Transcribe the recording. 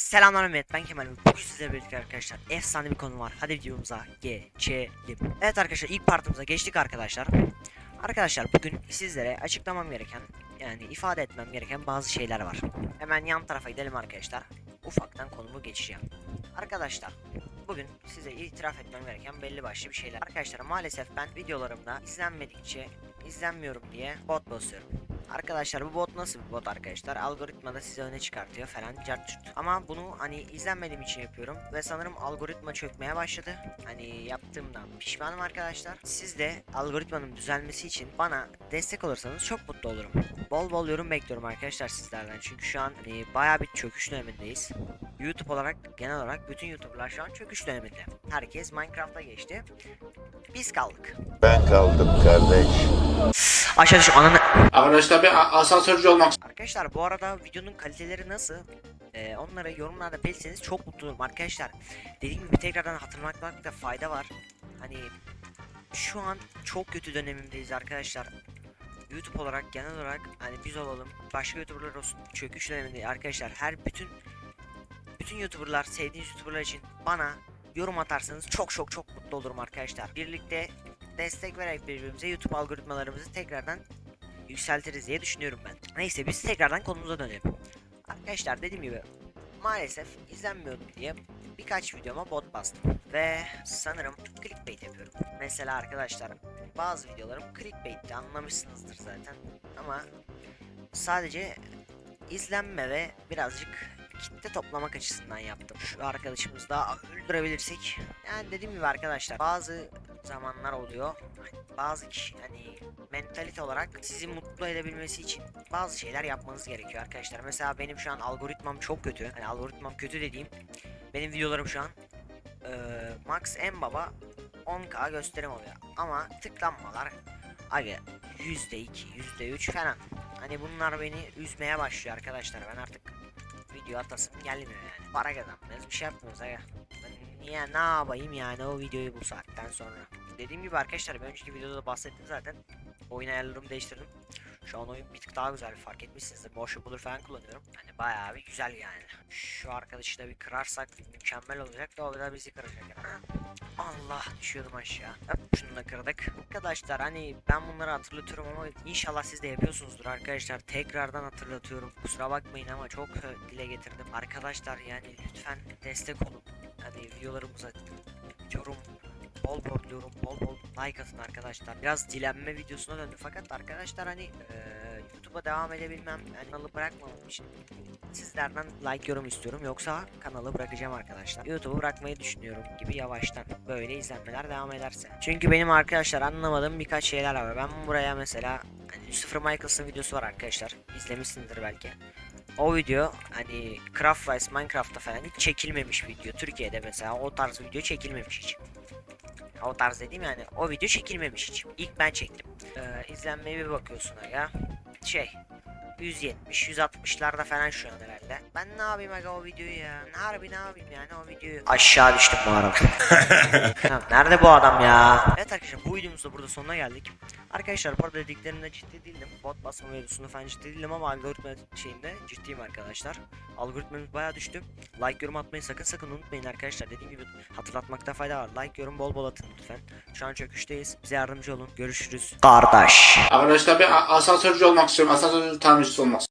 Selamlar Mehmet ben Kemal. Bugün sizlerle birlikte arkadaşlar efsane bir konu var. Hadi videomuza geçelim. Evet arkadaşlar ilk partımıza geçtik arkadaşlar. Arkadaşlar bugün sizlere açıklamam gereken Yani ifade etmem gereken bazı şeyler var. Hemen yan tarafa gidelim arkadaşlar. Ufaktan konumu geçeceğim. Arkadaşlar bugün size itiraf etmem gereken belli başlı bir şeyler. Arkadaşlar maalesef ben videolarımda izlenmedikçe izlenmiyorum diye bot basıyorum Arkadaşlar bu bot nasıl bir bot arkadaşlar? Algoritmada sizi öne çıkartıyor falan cart curt. Ama bunu hani izlenmediğim için yapıyorum ve sanırım algoritma çökmeye başladı. Hani yaptığımdan pişmanım arkadaşlar. Siz de algoritmanın düzelmesi için bana destek olursanız çok mutlu olurum. Bol bol yorum bekliyorum arkadaşlar sizlerden. Çünkü şu an hani bayağı bir çöküş dönemindeyiz. YouTube olarak genel olarak bütün YouTuber'lar şu an çöküş döneminde. Herkes Minecraft'a geçti. Biz kaldık. Ben kaldım kardeş. Aşağı düş ananı... Arkadaşlar ben asansörcü olmak Arkadaşlar bu arada videonun kaliteleri nasıl? Ee, onları yorumlarda belirtseniz çok mutlu olurum arkadaşlar. Dediğim gibi tekrardan hatırlamakta fayda var. Hani şu an çok kötü dönemimdeyiz arkadaşlar. YouTube olarak genel olarak hani biz olalım başka YouTuber'lar olsun çöküş döneminde arkadaşlar her bütün bütün YouTuber'lar sevdiğiniz YouTuber'lar için bana yorum atarsanız çok çok çok mutlu olurum arkadaşlar. Birlikte destek vererek birbirimize YouTube algoritmalarımızı tekrardan yükseltiriz diye düşünüyorum ben. Neyse biz tekrardan konumuza dönelim. Arkadaşlar dediğim gibi maalesef izlenmiyorum diye birkaç videoma bot bastım. Ve sanırım clickbait yapıyorum. Mesela arkadaşlar bazı videolarım clickbait'ti anlamışsınızdır zaten. Ama sadece izlenme ve birazcık kitle toplamak açısından yaptım. Şu arkadaşımızı da öldürebilirsek. Yani dediğim gibi arkadaşlar bazı zamanlar oluyor. Bazı kişi hani mentalite olarak sizi mutlu edebilmesi için bazı şeyler yapmanız gerekiyor arkadaşlar. Mesela benim şu an algoritmam çok kötü. Hani algoritmam kötü dediğim benim videolarım şu an eee, max en baba 10k gösterim oluyor. Ama tıklanmalar aga %2, %3 falan. Hani bunlar beni üzmeye başlıyor arkadaşlar. Ben artık video atasım gelmiyor yani. Para kazanmıyoruz bir şey yapmıyoruz aga. Ben niye ne yapayım yani o videoyu bu saatten sonra. Dediğim gibi arkadaşlar bir önceki videoda da bahsettim zaten. Oyun ayarlarımı değiştirdim. Şu an oyun bir tık daha güzel fark etmişsinizdir. Motion Blur falan kullanıyorum. Hani bayağı bir güzel yani. Şu arkadaşı da bir kırarsak mükemmel olacak da o da bizi kıracak. Allah düşüyordum aşağı. Hop şunu da kırdık. Arkadaşlar hani ben bunları hatırlatıyorum ama inşallah siz de yapıyorsunuzdur arkadaşlar. Tekrardan hatırlatıyorum. Kusura bakmayın ama çok dile getirdim. Arkadaşlar yani lütfen destek olun. Hadi videolarımıza yorum bol bol yorum bol bol like atın arkadaşlar. Biraz dilenme videosuna döndü fakat arkadaşlar hani eee, YouTube'a devam edebilmem kanalı bırakmamam için sizlerden like yorum istiyorum yoksa kanalı bırakacağım arkadaşlar. YouTube'u bırakmayı düşünüyorum gibi yavaştan böyle izlenmeler devam ederse. Çünkü benim arkadaşlar anlamadığım birkaç şeyler var. Ben buraya mesela hani Lucifer Michaels'ın videosu var arkadaşlar. İzlemişsindir belki. O video hani Craft Minecraft'ta falan hiç çekilmemiş video. Türkiye'de mesela o tarz video çekilmemiş hiç. O tarz dediğim yani o video çekilmemiş hiç. İlk ben çektim. Ee, izlenmeye bir bakıyorsun ya. Şey 170 160'larda falan şu an herhalde. Ben ne yapayım aga o videoyu ya? Harbi ne yapayım yani o videoyu? Aşağı düştüm bu arada. Ya nerede bu adam ya? Evet arkadaşlar bu videomuzda burada sonuna geldik. Arkadaşlar bu arada dediklerimde ciddi değildim. Bot basma mevzusunda falan ciddi değilim ama algoritma şeyinde ciddiyim arkadaşlar. Algoritmamız bayağı düştü. Like yorum atmayı sakın sakın unutmayın arkadaşlar. Dediğim gibi hatırlatmakta fayda var. Like yorum bol bol atın lütfen. Şu an çöküşteyiz. Bize yardımcı olun. Görüşürüz. Kardeş. Arkadaşlar ben asansörcü olmak istiyorum. Asansör tamircisi olmak